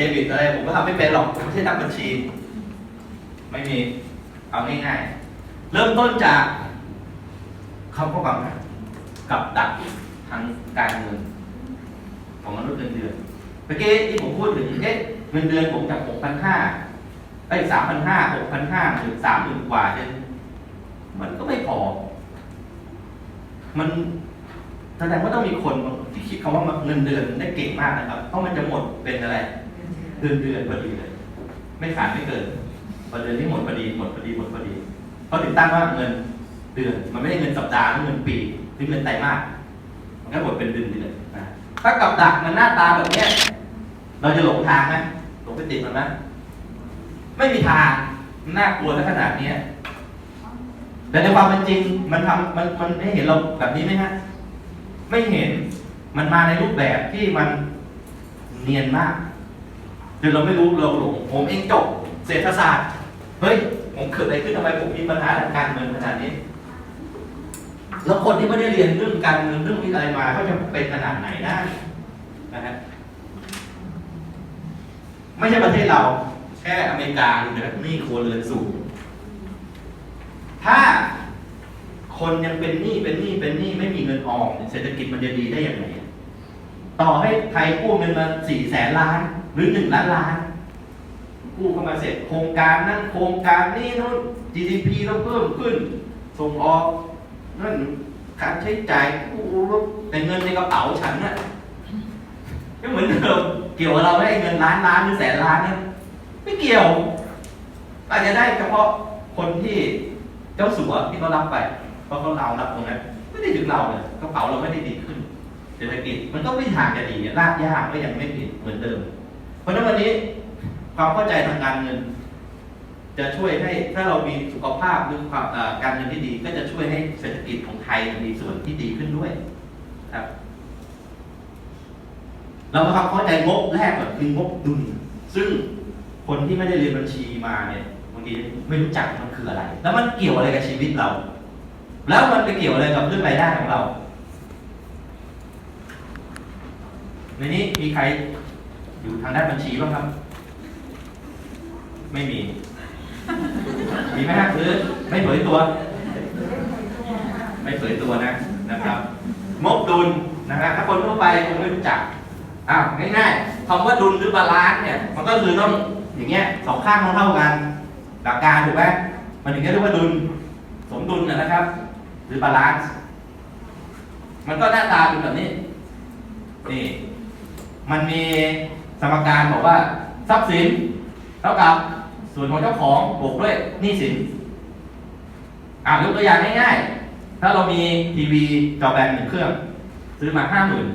เรียนผมเอบิดอะไรผมก็ทำไม่เป็นหรอกผมไม่ใช่นักบัญชี ไม่มี เอาง่ายๆ เริ่มต้นจากคำข้อความนะกับดักทางการเงิน ของมนุษย์เงินเดือนเมื่อกี้ที่ผมพูดถึงเอ๊ะเงินเดือนผมจากหกพันห้าไอ้สามพันห้าหกพันห้าถึงสามหมื่นกว่าเนี่ยมันก็ไม่พอ มันแสดงว่าต้องมีคนที่คิดคำว่าเงินเดือนได้เก่งมากนะครับ เพราะมันจะหมดเป็นอะไร เดือนเดือนพอดีเลย ไม่ขาดไม่เกินพอเดือนที่หมดพอดีหมดพอดีหมดพอดีเขาถึงตั้งว่าเงินเดือน มันไม่ได้เงินสัปดาห์หรือเงินปีหรือเงินไตรมาสมันก็หมดเป็นเดือนเดือนนะถ้ากับดักมันหน้าตาแบบเนี้ยเราจะหลงทางไหมหลงไปติดมันไหมไม่มีทางน่ากลัวซะขนาดเนี้ยแต่ในความเป็นจริงมันทำมันมันไม่เห็นเราแบบนี้ไหมฮะไม่เห็นมันมาในรูปแบบที่มันเนียนมาก จนเราไม่รู้เราหลงผมเองจบเศรษฐศาสตร์เฮ้ยผมเกิดอะไรขึ้นทำไมผมมีปัญหาทางการเมืองขนาดนี้ แล้วคนที่ไม่ได้เรียนเรื่องการเมืองเรื่องวิอะไรมาเขาจะเป็นขนาดไหนได้นะฮะไม่ใช่ประเทศเรา แค่อเมริกาดูนะหนี้ครัวเรือนสูงถ้าคนยังเป็นหนี้เป็นหนี้เป็นหนี้ไม่มีเงินออมเศรษฐกิจมันจะดีได้อย่างไร ต่อให้ไทยกู้เงินมาสี่แสนล้าน หรือหนึ่งล้านล้าน กู้เข้ามาเสร็จโครงการนั้นโครงการนี้นู้น GDP ต้องเพิ่มขึ้น ส่งออกนั่นการใช้จ่ายกู้แต่เงินในกระเป๋าฉันน่ะก็เหมือนเดิมเกี่ยวกับเราไหมไอ้เงินล้านล้านหรือแสนล้านเนี่ยไม่เกี่ยวอาจจะได้เฉพาะคนที่เจ้าสัวที่เขารับไปเพราะเขาเรารับตรงนั้นไม่ได้ถึงเราเลยกระเป๋าเราไม่ได้ดีขึ้น เศรษฐกิจมันก็ไม่ทางจะดีรากหญ้ากก็ยังไม่ผิดเหมือนเดิม เพราะฉะนั้นวันนี้ความเข้าใจทางการเงิน จะช่วยให้ถ้าเรามีสุขภาพหรือความการเงินที่ดี ก็จะช่วยให้เศรษฐกิจของไทยมีส่วนที่ดีขึ้นด้วยครับ เรามาทำเข้าใจงบแรกก่อนคืองบดุล ซึ่งคนที่ไม่ได้เรียนบัญชีมาเนี่ยบางทีไม่รู้จักมันคืออะไร แล้วมันเกี่ยวอะไรกับชีวิตเรา แล้วมันไปเกี่ยวอะไรกับเรื่องรายได้ของเรา ในนี้มีใครอยู่ทางด้านบัญชีบ้างครับ ไม่มี มีไหมฮะหรือไม่เผยตัว ไม่เผยตัวนะนะครับงบดุลนะครับถ้าคนทั่วไปคงไม่รู้จักอ้าวง่ายๆคำว่าดุลหรือบาลานซ์เนี่ย มันก็คือต้องอย่างเงี้ยสองข้างต้องเท่ากัน หลักการถูกไหมมันถึงจะเรียกว่าดุลสมดุลนะนะครับ หรือบาลานซ์มันก็หน้าตาเป็นแบบนี้นี่ มันมีสมการบอกว่าทรัพย์สินเท่ากับส่วนของเจ้าของบวกด้วยหนี้สินอ่ายกตัวอย่างง่ายๆ ถ้าเรามีทีวีจอแบนหนึ่งเครื่อง ซื้อมาห้าหมื่น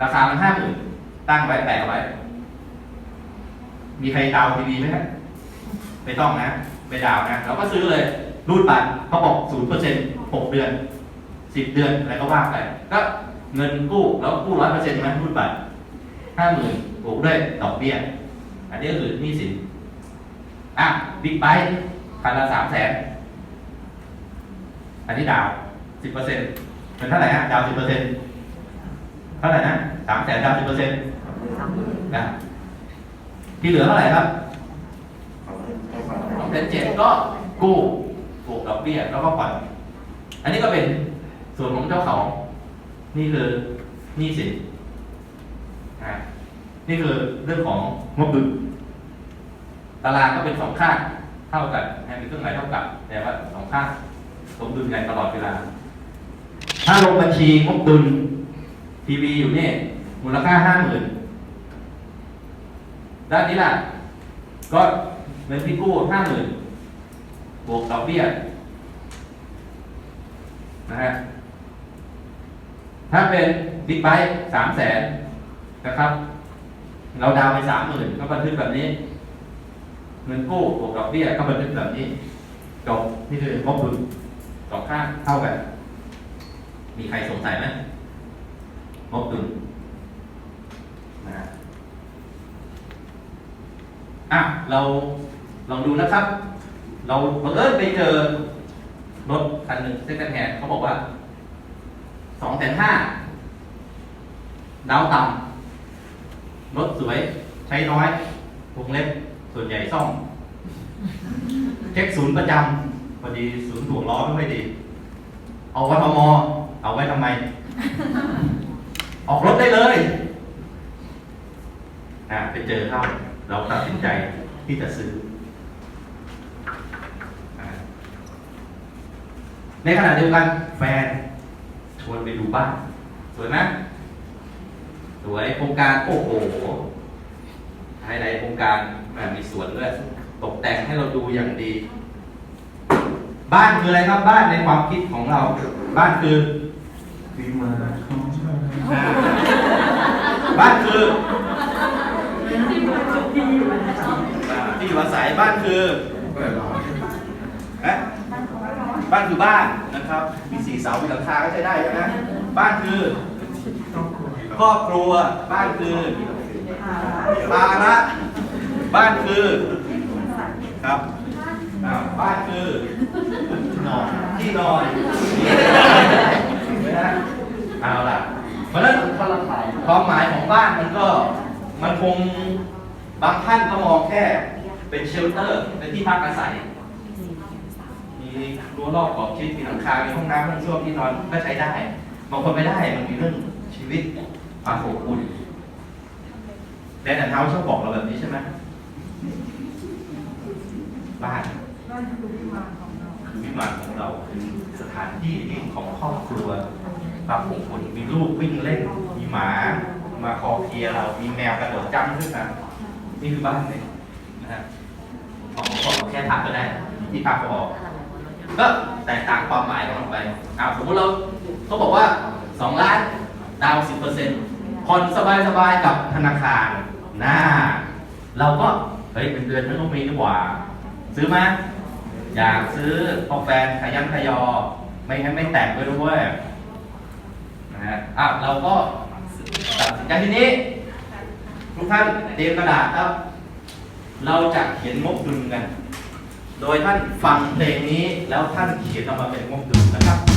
ราคามันห้าหมื่นตั้งไว้แปะไว้ มีใครดาวทีวีไหมครับไม่ต้องนะไม่ดาวน์นะเราก็ซื้อเลยรูดบัตรเขาบอกศูนย์เปอร์เซ็นต์หกเดือนสิบเดือนอะไรก็ว่าไปก็ เงินกู้แล้วกู้ร้อยเปอร์เซ็นต์ไหมรูดบัตรห้าหมื่นบวกด้วยดอกเบี้ย อันนี้ก็คือหนี้สิน อะบิ๊กไบค์คันละสามแสนอันนี้ดาวสิบเปอร์เซ็นต์เป็นเท่าไหร่ฮะดาวสิบเปอร์เซ็นต์เท่าไหร่นะสามแสนดาวสิบเปอร์เซ็นต์นะที่เหลือเท่าไหร่ครับสองแสนเจ็ดก็กู้บวกดอกเบี้ยแล้วก็ผ่อนอันนี้ก็เป็นส่วนของเจ้าของ นี่คือหนี้สินนะนี่คือเรื่องของงบดุลตารางก็เป็นสองข้างเท่ากันให้มีเครื่องหมายเท่ากับ แต่ว่าสองข้างสมดุลกันตลอดเวลา ถ้าลงบัญชีงบดุลทีวีอยู่เนี่ยมูลค่าห้าหมื่นด้านนี้ล่ะ ก็เงินที่กู้ห้าหมื่นบวกดอกเบี้ยนะฮะ ถ้าเป็นบิ๊กไบค์สามแสนนะครับ เราดาวไปสามหมื่นก็บันทึกแบบนี้ เงินกู้บวกดอกเบี้ยก็บันทึกแบบนี้จบนี่คืองบดุลสองข้างเท่ากัน มีใครสงสัยไหมงบดุลนะฮะอะเราลองดูนะครับ เราบังเอิญไปเจอรถคันหนึ่งเซ็นแฮนเขาบอกว่า สองแสนห้าดาวต่ำรถสวยใช้น้อยวงเล็บส่วนใหญ่ซ่อมเช็คศูนย์ประจำพอดีศูนย์ถ่วงล้อไม่ค่อยดี เอาวัทมเอาไว้ทำไม ออกรถได้เลยอ่าไปเจอเข้า เราตัดสินใจที่จะซื้อ ในขณะเดียวกันแฟน วนไปดูบ้านสวยไหมสวยโครงการโอ้โหไฮไลท์โครงการแบบมีสวนด้วยตกแต่งให้เราดูอย่างดี บ้านคืออะไรครับบ้านในความคิดของเรา บ้านคือวิมานของฉันอ่าบ้านคืออ่าที่อยู่อาศัยบ้านคือเปิดร้านฮะบ้านคือบ้าน นะครับ มีสี่เสามีหลังคาก็ใช้ได้ใช่ไหมบ้านคือครอบครัวครอบครัว บ้านคือภาระบ้านคือ ครับอ่าบ้านคือนอนที่นอนนะเอาล่ะ เพราะฉะนั้นความหมายของบ้านมันก็มันคงบางท่านก็มองแค่เป็นเชลเตอร์เป็นที่พักอาศัย มีรั้วรอบขอบชิดมีหลังคา มีห้องน้ำห้องส้วมที่นอนก็ใช้ได้ บางคนไม่ได้มันมีเรื่องชีวิตความอบอุ่นแดนแอนเท้าชอบบอกเราแบบนี้ใช่ไหมบ้านคือวิมานของเราคือสถานที่ที่ของครอบครัวความอบอุ่นมีลูกวิ่งเล่น มีหมามาคอเคลียเรา มีแมวกระโดดจ้ำขึ้นมานี่คือบ้านเลยนะฮะของแค่พักก็ได้ที่พักก็ออก ก็แตกต่างความหมายของมันไปอ่าสมมติเราเขาบอกว่าสองล้านดาวสิบเปอร์เซ็นต์ผ่อนสบายๆกับธนาคารน่าเราก็ เฮ้ยเป็นเดือนมันต้องมีนี่หว่า ซื้อไหมอยากซื้อพอแฟนขยันขยอ ไม่งั้นไม่แต่งไปด้วยนะฮะอะเราก็ตัดสินใจทีนี้ ทุกท่านเตรียมกระดาษครับ เราจะเขียนงบดุลกัน โดยท่านฟังเพลงนี้แล้วท่านเขียนออกมาเป็นงบดุลนะครับ